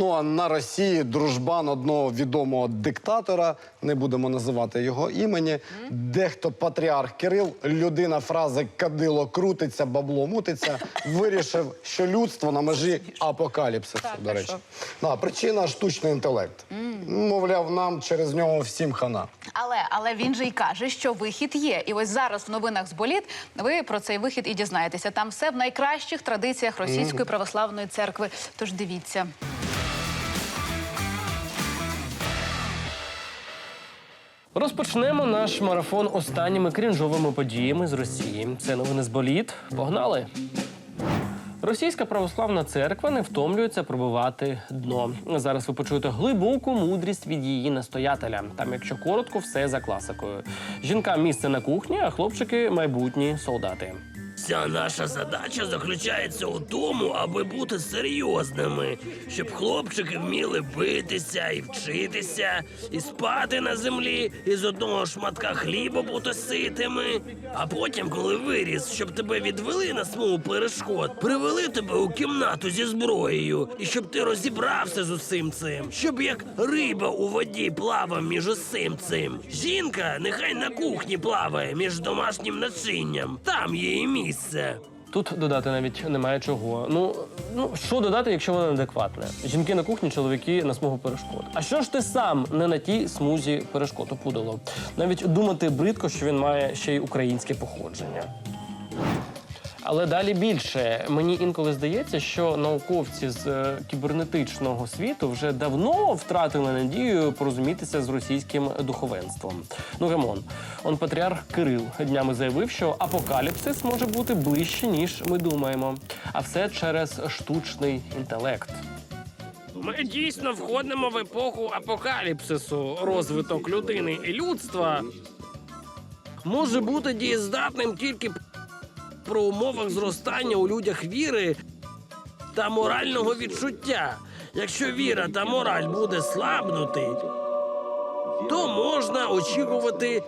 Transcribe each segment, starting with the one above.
Ну а на Росії дружбан одного відомого диктатора, не будемо називати його імені. Дехто патріарх Кирил, людина фрази кадило крутиться, бабло мутиться, вирішив, що людство на межі апокаліпсису. Так, до а речі, що? да, причина штучний інтелект. Мовляв, нам через нього всім хана. Але але він же й каже, що вихід є. І ось зараз в новинах з боліт ви про цей вихід і дізнаєтеся. Там все в найкращих традиціях російської православної церкви. Тож дивіться. Розпочнемо наш марафон останніми крінжовими подіями з Росії. Це новини з боліт. Погнали! Російська православна церква не втомлюється пробивати дно. Зараз ви почуєте глибоку мудрість від її настоятеля. Там, якщо коротко, все за класикою. Жінкам місце на кухні, а хлопчики майбутні солдати. Вся наша задача заключається у тому, аби бути серйозними, щоб хлопчики вміли битися і вчитися, і спати на землі, і з одного шматка хліба бути ситими. А потім, коли виріс, щоб тебе відвели на смугу перешкод, привели тебе у кімнату зі зброєю, і щоб ти розібрався з усім цим, щоб як риба у воді плавав між усім цим. Жінка нехай на кухні плаває між домашнім начинням. Там її місце. Тут додати навіть немає чого. Ну ну що додати, якщо воно неадекватне? Жінки на кухні, чоловіки на смугу перешкод. А що ж ти сам не на тій смузі перешкод опудало? Навіть думати бридко, що він має ще й українське походження. Але далі більше мені інколи здається, що науковці з е, кібернетичного світу вже давно втратили надію порозумітися з російським духовенством. Ну гемон, он патріарх Кирил днями заявив, що апокаліпсис може бути ближче ніж ми думаємо, а все через штучний інтелект. Ми дійсно входимо в епоху апокаліпсису. Розвиток людини і людства може бути дієздатним тільки про умовах зростання у людях віри та морального відчуття. Якщо віра та мораль буде слабнути, то можна очікувати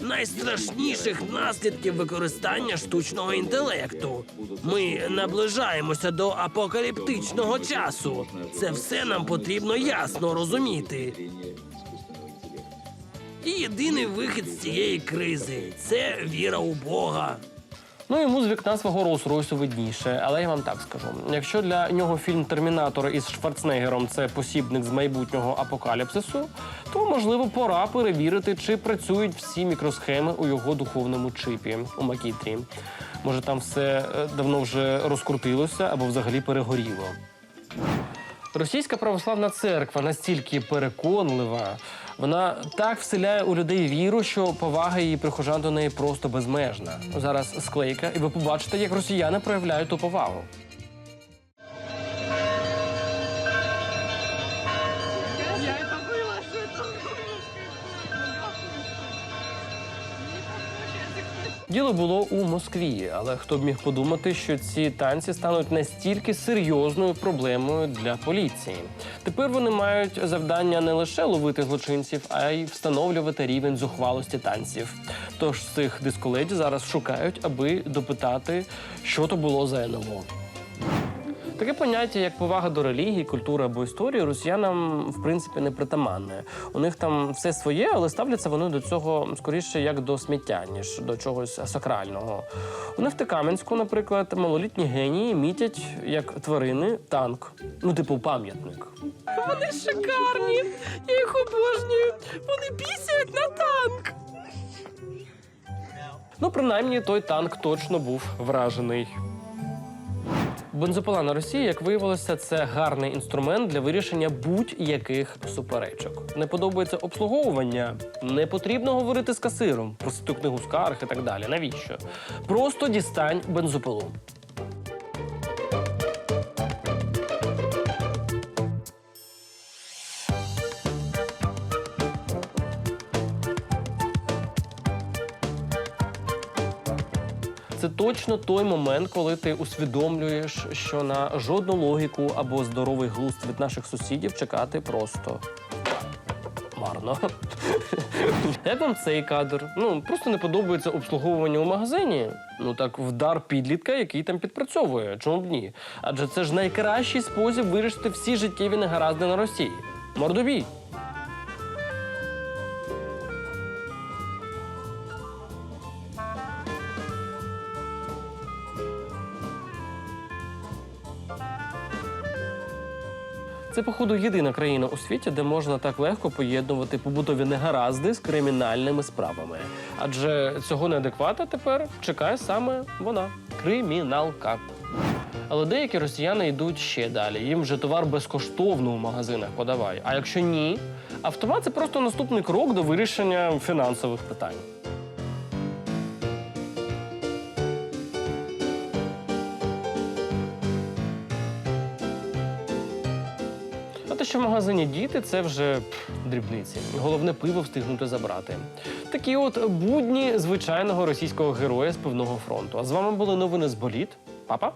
найстрашніших наслідків використання штучного інтелекту. Ми наближаємося до апокаліптичного часу. Це все нам потрібно ясно розуміти. І єдиний вихід з цієї кризи це віра у Бога. Ну йому з вікна свого Rolls-Royce видніше, але я вам так скажу: якщо для нього фільм Термінатор із Шварценеггером це посібник з майбутнього апокаліпсису, то можливо пора перевірити, чи працюють всі мікросхеми у його духовному чипі у Макітрі. Може, там все е, давно вже розкрутилося або взагалі перегоріло. Російська православна церква настільки переконлива, вона так вселяє у людей віру, що повага її прихожан до неї просто безмежна. Зараз склейка, і ви побачите, як росіяни проявляють ту повагу. Діло було у Москві, але хто б міг подумати, що ці танці стануть настільки серйозною проблемою для поліції. Тепер вони мають завдання не лише ловити злочинців, а й встановлювати рівень зухвалості танців. Тож цих дисколеді зараз шукають, аби допитати, що то було за НЛО. Таке поняття, як повага до релігії, культури або історії, росіянам в принципі не притаманне. У них там все своє, але ставляться вони до цього скоріше як до сміття, ніж до чогось сакрального. У Нефтекам'янську, наприклад, малолітні генії мітять як тварини танк, ну типу пам'ятник. Вони шикарні! Я їх обожнюю! Вони пісяють на танк! Ну, принаймні, той танк точно був вражений. Бензопила на Росії, як виявилося, це гарний інструмент для вирішення будь-яких суперечок. Не подобається обслуговування. Не потрібно говорити з касиром, просити книгу скарг і так далі. Навіщо? Просто дістань бензопилу. Це точно той момент, коли ти усвідомлюєш, що на жодну логіку або здоровий глузд від наших сусідів чекати просто марно. Як вам цей кадр? Ну просто не подобається обслуговування у магазині. Ну так вдар підлітка, який там підпрацьовує. Чому б ні? Адже це ж найкращий спосіб вирішити всі життєві негаразди на Росії. Мордобій. Це, походу, єдина країна у світі, де можна так легко поєднувати побутові негаразди з кримінальними справами. Адже цього неадеквата тепер чекає саме вона криміналка. Але деякі росіяни йдуть ще далі. Їм вже товар безкоштовно у магазинах подавай. А якщо ні, автомат це просто наступний крок до вирішення фінансових питань. Те, що в магазині діти, це вже дрібниці. Головне пиво встигнути забрати. Такі от будні звичайного російського героя з пивного фронту. А з вами були новини з боліт. Папа.